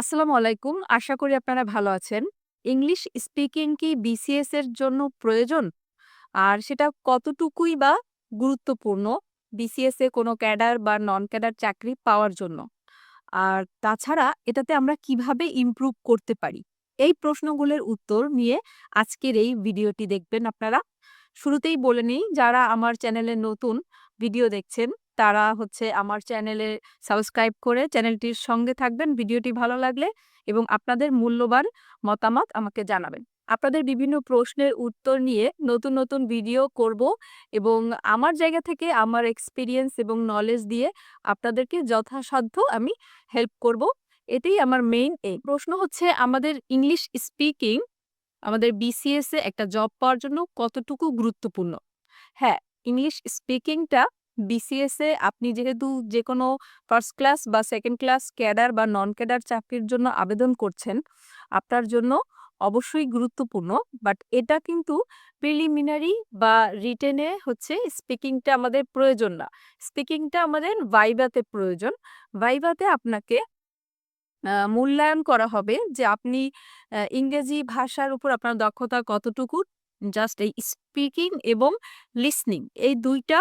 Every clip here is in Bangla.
আসসালামু আলাইকুম। আশা করি আপনারা ভালো আছেন। ইংলিশ স্পিকিং কি বিসিএস এর জন্য প্রয়োজন? আর সেটা কতটুকুই বা গুরুত্বপূর্ণ বিসিএস এ কোনো ক্যাডার বা নন ক্যাডার চাকরি পাওয়ার জন্য? আর তাছাড়া এটাতে আমরা কীভাবে ইমপ্রুভ করতে পারি? এই প্রশ্নগুলোর উত্তর নিয়ে আজকের এই ভিডিওটি দেখবেন আপনারা। শুরুতেই বলে নিই, যারা আমার চ্যানেলে নতুন, ভিডিও দেখছেন তারা হচ্ছে আমার চ্যানেলে সাবস্ক্রাইব করে চ্যানেলটির সঙ্গে থাকবেন ভিডিওটি ভালো লাগলে এবং আপনাদের মূল্যবান মতামত আমাকে জানাবেন। আপনাদের বিভিন্ন প্রশ্নের উত্তর নিয়ে নতুন, নতুন ভিডিও করব এবং আমার জায়গা থেকে আমার এক্সপিরিয়েন্স এবং নলেজ দিয়ে আপনাদেরকে যথাসাধ্য আমি হেল্প করব। এটাই আমার মেইন এই প্রশ্ন হচ্ছে আমাদের ইংলিশ স্পিকিং আমাদের বিসিএস একটা জব পাওয়ার জন্য কতটুকু গুরুত্বপূর্ণ? হ্যাঁ, ইংলিশ স্পিকিংটা বিসিএস এ আপনি যেহেতু যে কোনো ফার্স্ট ক্লাস বা সেকেন্ড ক্লাস ক্যাডার বা নন ক্যাডার চাকরির জন্য আবেদন করছেন, আপনার জন্য অবশ্যই গুরুত্বপূর্ণ। বাট এটা কিন্তু প্রিলিমিনারি বা রিটেনে হচ্ছে স্পিকিংটা আমাদের প্রয়োজন না। স্পিকিংটা আমাদের ভাইভাতে প্রয়োজন। ভাইভাতে আপনাকে মূল্যায়ন করা হবে যে আপনি ইংরেজি ভাষার উপর আপনার দক্ষতা কতটুকু। জাস্ট এই স্পিকিং এবং লিসনিং এই দুইটা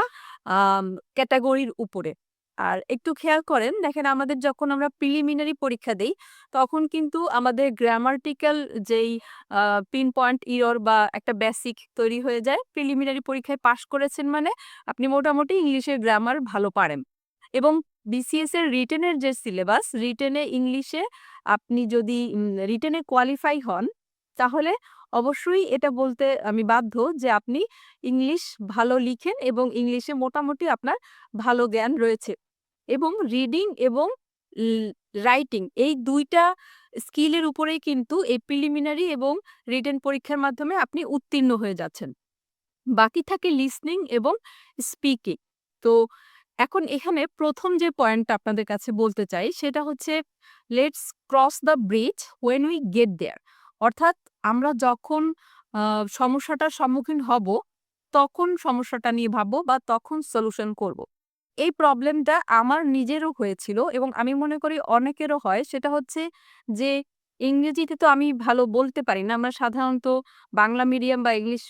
ক্যাটাগরির উপরে। আর একটু খেয়াল করেন দেখেন আমাদের যখন আমরা প্রিলিমিনারি পরীক্ষা দেই, তখন কিন্তু আমাদের গ্রামাটিক্যাল যেই পিন পয়েন্ট ইরর বা একটা বেসিক তৈরি হয়ে যায়। প্রিলিমিনারি পরীক্ষায় পাশ করেছেন মানে আপনি মোটামুটি ইংলিশের গ্রামার ভালো পারেন। এবং বিসিএস এর রিটেন এর যে সিলেবাস, রিটেনে ইংলিশে আপনি যদি রিটেনে কোয়ালিফাই হন, তাহলে অবশ্যই এটা বলতে আমি বাধ্য যে আপনি ইংলিশ ভালো লিখেন এবং ইংলিশে মোটামুটি আপনার ভালো জ্ঞান রয়েছে। এবং রিডিং এবং রাইটিং এই দুইটা স্কিলের উপরেই কিন্তু এই প্রিলিমিনারি এবং রিটেন পরীক্ষার মাধ্যমে আপনি উত্তীর্ণ হয়ে যাচ্ছেন। বাকি থাকে লিসনিং এবং স্পিকিং। তো এখন এখানে প্রথম যে পয়েন্টটা আপনাদের কাছে বলতে চাই সেটা হচ্ছে let's cross the bridge when we get there. অর্থাৎ আমরা যখন সমস্যাটার সম্মুখীন হব, তখন সমস্যাটা নিয়ে ভাববো বা তখন সলিউশন করব। এই প্রবলেমটা আমার নিজেরও হয়েছিল এবং আমি মনে করি অনেকেরও হয়। সেটা হচ্ছে যে ইংরেজিতে তো আমি ভালো বলতে পারি না। আমরা সাধারণত বাংলা মিডিয়াম বা ইংলিশ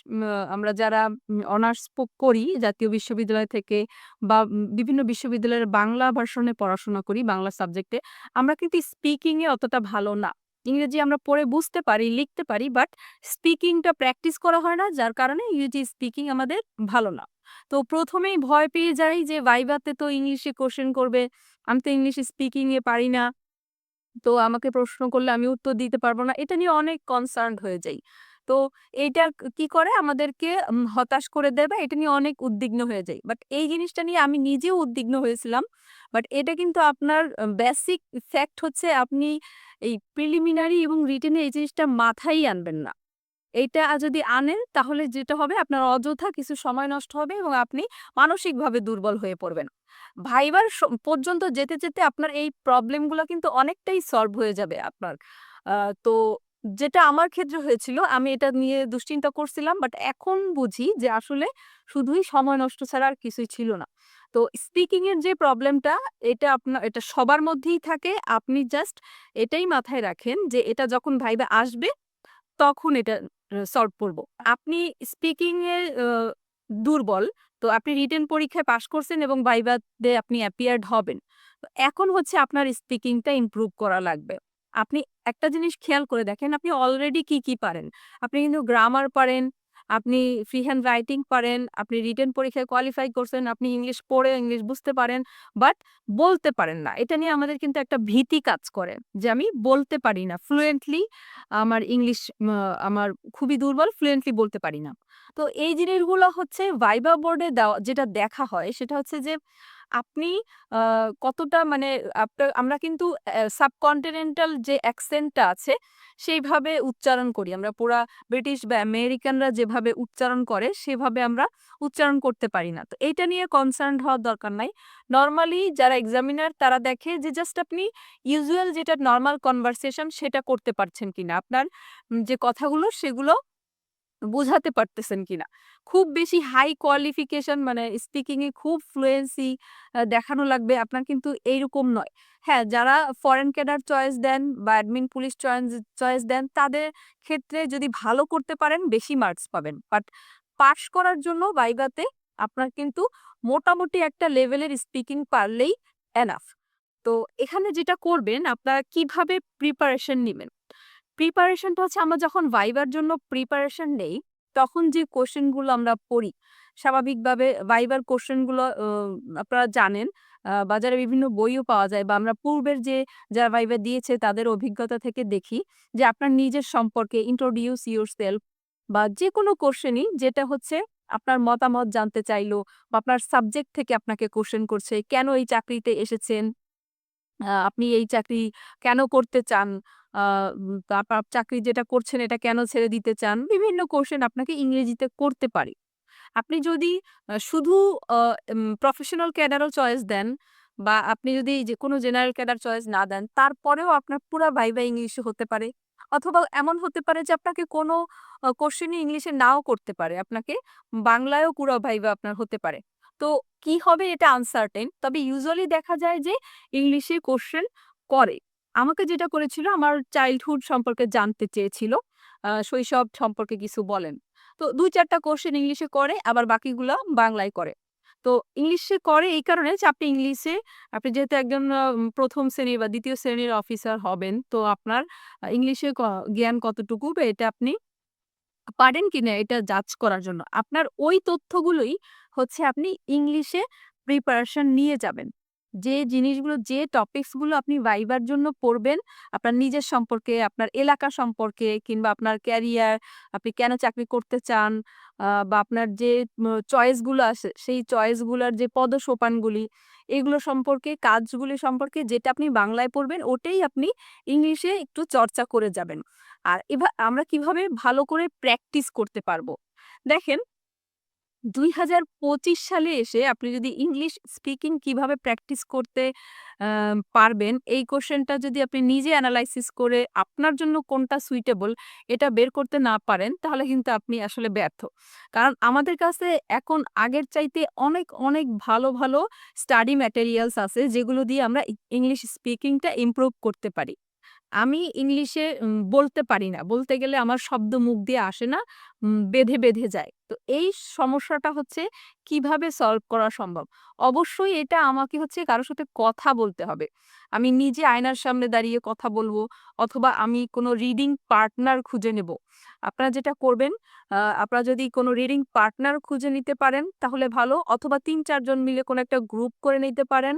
আমরা যারা অনার্স করি জাতীয় বিশ্ববিদ্যালয় থেকে বা বিভিন্ন বিশ্ববিদ্যালয়ের বাংলা ভার্সনে পড়াশোনা করি বাংলা সাবজেক্টে। আমরা কিন্তু স্পিকিংয়ে অতটা ভালো না। ইংরেজি আমরা পড়ে বুঝতে পারি, লিখতে পারি বাট স্পিকিংটা প্র্যাকটিস করা হয় না। যার কারণে ইংরেজি স্পিকিং আমাদের ভালো না। তো প্রথমেই ভয় পেয়ে যাই যে ভাইবাতে তো ইংলিশে কোয়েশ্চেন করবে। আমি তো ইংলিশে স্পিকিংয়ে পারি না। তো আমাকে প্রশ্ন করলে আমি উত্তর দিতে পারব না। এটা নিয়ে অনেক কনসার্ন হয়ে যাই। তো এইটা কি করে আমাদেরকে হতাশ করে দেয় বা এটা নিয়ে অনেক উদ্বিগ্ন হয়ে যায় বাট এই জিনিসটা নিয়ে আমি নিজেও উদ্বিগ্ন হয়েছিলাম। বাট এটা কিন্তু আপনার বেসিক ফ্যাক্ট হচ্ছে আপনি এই প্রিলিমিনারি এবং রিটেন এই জিনিসটা মাথায়ই আনবেন না। এইটা যদি আনেন তাহলে যেটা হবে আপনার অযথা কিছু সময় নষ্ট হবে এবং আপনি মানসিকভাবে দুর্বল হয়ে পড়বেন। ভাইবার পর্যন্ত যেতে, যেতে আপনার এই প্রবলেমগুলো কিন্তু অনেকটাই সলভ হয়ে যাবে আপনার। তো যেটা আমার ক্ষেত্রে হয়েছিল আমি এটা নিয়ে দুশ্চিন্তা করছিলাম। বাট এখন বুঝি যে আসলে শুধুই সময় নষ্ট ছাড়া আর কিছুই ছিল না। তো স্পিকিং এর যে প্রবলেমটা এটা আপনার এটা সবার মধ্যেই থাকে। আপনি জাস্ট এটাই মাথায় রাখেন যে এটা যখন ভাইবে আসবে, তখন এটা সলভ করব। আপনি স্পিকিং এ আ দুর্বল। তো আপনি রিটেন পরীক্ষায় পাস করছেন এবং ভাইভাতে আপনি অ্যাপিয়ার্ড হবেন। এখন হচ্ছে আপনার স্পিকিংটা ইমপ্রুভ করা লাগবে। আপনি একটা জিনিস খেয়াল করে দেখেন আপনি অলরেডি কি, কি পারেন। আপনি কিন্তু গ্রামার পারেন, আপনি ফ্রি হ্যান্ড রাইটিং পারেন, আপনি রিটেন পরীক্ষায় কোয়ালিফাই করছেন, আপনি ইংলিশ পড়ে ইংলিশ বুঝতে পারেন। বাট বলতে পারেন না। এটা নিয়ে আমাদের কিন্তু একটা ভীতি কাজ করে। যে আমি বলতে পারি না। ফ্লুয়েন্টলি আমার ইংলিশ আমার খুবই দুর্বল, ফ্লুয়েন্টলি বলতে পারি না। তো এই জিনিসগুলো হচ্ছে ভাইবা বোর্ডে দেওয়া, যেটা দেখা হয় সেটা হচ্ছে যে, আপনি কতটা মানে আপটা আমরা কিন্তু সাবকন্টিনেন্টাল যে অ্যাকসেন্টটা আছে, সেইভাবে উচ্চারণ করি। আমরা পুরা ব্রিটিশ বা আমেরিকানরা যেভাবে উচ্চারণ করে, সেভাবে আমরা উচ্চারণ করতে পারি না। তো এইটা নিয়ে কনসার্ন হওয়ার দরকার নাই। নর্মালি যারা এক্সামিনার তারা দেখে যে, জাস্ট আপনি ইউজুয়াল যেটা নর্মাল কনভারসেশন সেটা করতে পারছেন কিনা। আপনার যে কথাগুলো সেগুলো বোঝাতে পারতেছেন কিনা। খুব বেশি হাই কোয়ালিফিকেশন মানে স্পিকিং এ খুব ফ্লুয়েন্সি দেখানো লাগবে আপনার কিন্তু এইরকম নয়। হ্যাঁ, যারা ফরেন ক্যাডার চয়েস দেন বা অ্যাডমিন পুলিশ চয়েস দেন তাদের ক্ষেত্রে যদি ভালো করতে পারেন বেশি মার্কস পাবেন। বাট পাস করার জন্য বাইবাতে আপনার কিন্তু মোটামুটি একটা লেভেলের স্পিকিং পারলেই এনাফ। তো এখানে যেটা করবেন আপনারা কীভাবে প্রিপারেশন নিবেন। প্রিপারেশনটা হচ্ছে আমরা যখন ভাইবার জন্য প্রিপারেশন নেই, তখন যে কোয়েশ্চেনগুলো আমরা পড়ি, স্বাভাবিকভাবে ভাইবার কোশ্চেনগুলো আপনারা জানেন। বাজারে বিভিন্ন বইও পাওয়া যায় বা আমরা পূর্বের যে যারা ভাইবা দিয়েছে তাদের অভিজ্ঞতা থেকে দেখি যে আপনার নিজের সম্পর্কে ইন্ট্রোডিউস ইউর সেলফ বা যেকোনো কোশ্চেনই যেটা হচ্ছে আপনার মতামত জানতে চাইলো বা আপনার সাবজেক্ট থেকে আপনাকে কোশ্চেন করছে, কেন এই চাকরিতে এসেছেন? আপনি এই চাকরি কেন করতে চান? চাকরি যেটা করছেন এটা কেন ছেড়ে দিতে চান? বিভিন্ন কোয়েশ্চেন আপনাকে ইংরেজিতে করতে পারে। আপনি যদি শুধু প্রফেশনাল ক্যাডারও চয়েস দেন বা আপনি যদি যেকোনো জেনারেল ক্যাডার চয়েস না দেন, তারপরেও আপনার পুরা ভাইভা ইংলিশে হতে পারে। অথবা এমন হতে পারে যে আপনাকে কোনো আ কোয়েশ্চেনই ইংলিশে নাও করতে পারে। আপনাকে বাংলায়ও পুরা ভাইভা আপনার হতে পারে। তো কি হবে এটা আনসার্টেন তবে ইউজুয়ালি দেখা যায় যে ইংলিশে কোশ্চেন করে। আমাকে যেটা করেছিল আমার চাইল্ডহুড সম্পর্কে জানতে চেয়েছিল। শৈশব সম্পর্কে কিছু বলেন। তো ২-৪ টা ইংলিশে করে আবার বাকিগুলো বাংলায় করে। তো ইংলিশে করে এই কারণে যে আপনি ইংলিশে আপনি যেহেতু একজন প্রথম ১ম শ্রেণি বা দ্বিতীয় শ্রেণির অফিসার হবেন, তো আপনার ইংলিশে জ্ঞান কতটুকু বা এটা আপনি পারেন কিনা এটা জাজ করার জন্য। আপনার ওই তথ্যগুলোই হচ্ছে আপনি ইংলিশে প্রিপারেশন নিয়ে যাবেন। যে জিনিসগুলো যে টপিকসগুলো আপনি ভাইবার জন্য পড়বেন, আপনার নিজের সম্পর্কে, আপনার এলাকা সম্পর্কে কিংবা আপনার ক্যারিয়ার, আপনি কেন চাকরি করতে চান বা আপনার যে চয়েসগুলো চয়েস আছে, সেই চয়েসগুলার যে পদসোপানগুলি, এগুলো সম্পর্কে, কাজগুলি সম্পর্কে যেটা আপনি বাংলায় পড়বেন, ওটাই আপনি ইংলিশে একটু চর্চা করে যাবেন। আর এবার আমরা কীভাবে ভালো করে প্র্যাকটিস করতে পারব? দেখেন ২০২৫ সালে এসে আপনি যদি ইংলিশ স্পিকিং কীভাবে প্র্যাকটিস করতে পারবেন, এই কোশ্চেনটা যদি আপনি নিজে অ্যানালাইসিস করে আপনার জন্য কোনটা সুইটেবল এটা বের করতে না পারেন, তাহলে কিন্তু আপনি আসলে ব্যর্থ। কারণ আমাদের কাছে এখন আগের চাইতে অনেক, অনেক ভালো, ভালো স্টাডি ম্যাটেরিয়ালস আছে যেগুলো দিয়ে আমরা ইংলিশ স্পিকিংটা ইমপ্রুভ করতে পারি। আমি ইংলিশে বলতে পারি না। বলতে গেলে আমার শব্দ মুখ দিয়ে আসে না। বেঁধে, বেঁধে যায়। তো এই সমস্যাটা হচ্ছে কীভাবে সলভ করা সম্ভব? অবশ্যই এটা আমাকে হচ্ছে কারোর সাথে কথা বলতে হবে। আমি নিজে আয়নার সামনে দাঁড়িয়ে কথা বলব অথবা আমি কোনো রিডিং পার্টনার খুঁজে নেব। আপনারা যেটা করবেন আপনারা যদি কোনো রিডিং পার্টনার খুঁজে নিতে পারেন তাহলে ভালো অথবা তিন চারজন মিলে কোনো একটা গ্রুপ করে নিতে পারেন।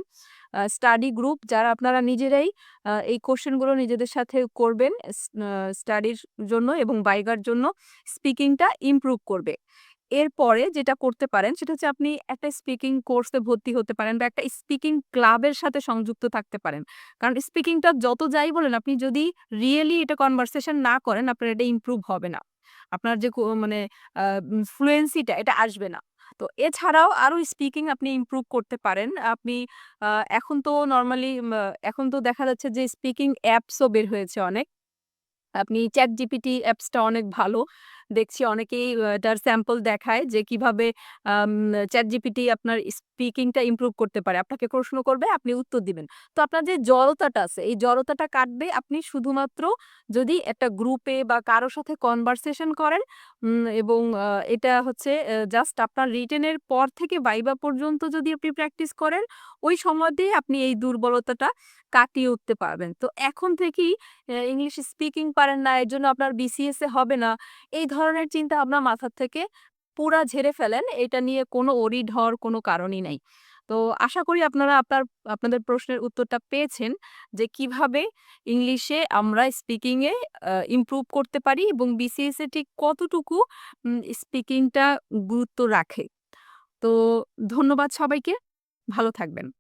স্টাডি গ্রুপ যারা আপনারা নিজেরাই এই কোশ্চেনগুলো নিজেদের সাথে করবেন স্টাডির জন্য এবং বাইগার জন্য স্পিকিংটা ইমপ্রুভ করবে। এরপরে যেটা করতে পারেন, সেটা হচ্ছে আপনি একটা স্পিকিং কোর্সে ভর্তি হতে পারেন বা একটা স্পিকিং ক্লাবের সাথে সংযুক্ত থাকতে পারেন। কারণ স্পিকিংটা যত যাই বলেন, আপনি যদি রিয়েলি এটা কনভারসেশন না করেন, আপনার এটা ইমপ্রুভ হবে না। আপনার যে মানে ফ্লুয়েন্সিটা এটা আসবে না। তো এছাড়াও আরও স্পিকিং আপনি ইমপ্রুভ করতে পারেন। আপনি এখন তো নর্মালি এখন তো দেখা যাচ্ছে যে স্পিকিং অ্যাপসও বের হয়েছে অনেক। আপনি চ্যাট জিপিটি অ্যাপসটা অনেক ভালো। দেখছি অনেকেই এটার স্যাম্পল দেখায় যে কীভাবে চ্যাট জিপিটি আপনার স্পিকিংটা ইমপ্রুভ করতে পারে। আপনাকে প্রশ্ন করবে, আপনি উত্তর দিবেন। তো আপনার যে জড়তাটা আছে, এই জড়তাটা কাটবে আপনি শুধুমাত্র যদি একটা গ্রুপে বা কারও সাথে কনভারসেশন করেন এবং এটা হচ্ছে জাস্ট আপনার রিটেনের পর থেকে বাইবা পর্যন্ত যদি আপনি প্র্যাকটিস করেন, ওই সময় দিয়ে আপনি এই দুর্বলতাটা কাটিয়ে উঠতে পারবেন। তো এখন থেকেই ইংলিশ স্পিকিং পারেন না, এর জন্য আপনার বিসিএসএ হবে না। এই ধরনের চিন্তা আপনার মাথার থেকে পুরা ঝেড়ে ফেলেন। এটা নিয়ে কোনো ওরিড হওয়ার কোনো কারণই নাই। তো আশা করি আপনারা আপনার, আপনাদের প্রশ্নের উত্তরটা পেয়েছেন যে কীভাবে ইংলিশে আমরা স্পিকিংয়ে ইমপ্রুভ করতে পারি এবং বিসিএস এ ঠিক কতটুকু স্পিকিংটা গুরুত্ব রাখে। তো ধন্যবাদ সবাইকে। ভালো থাকবেন।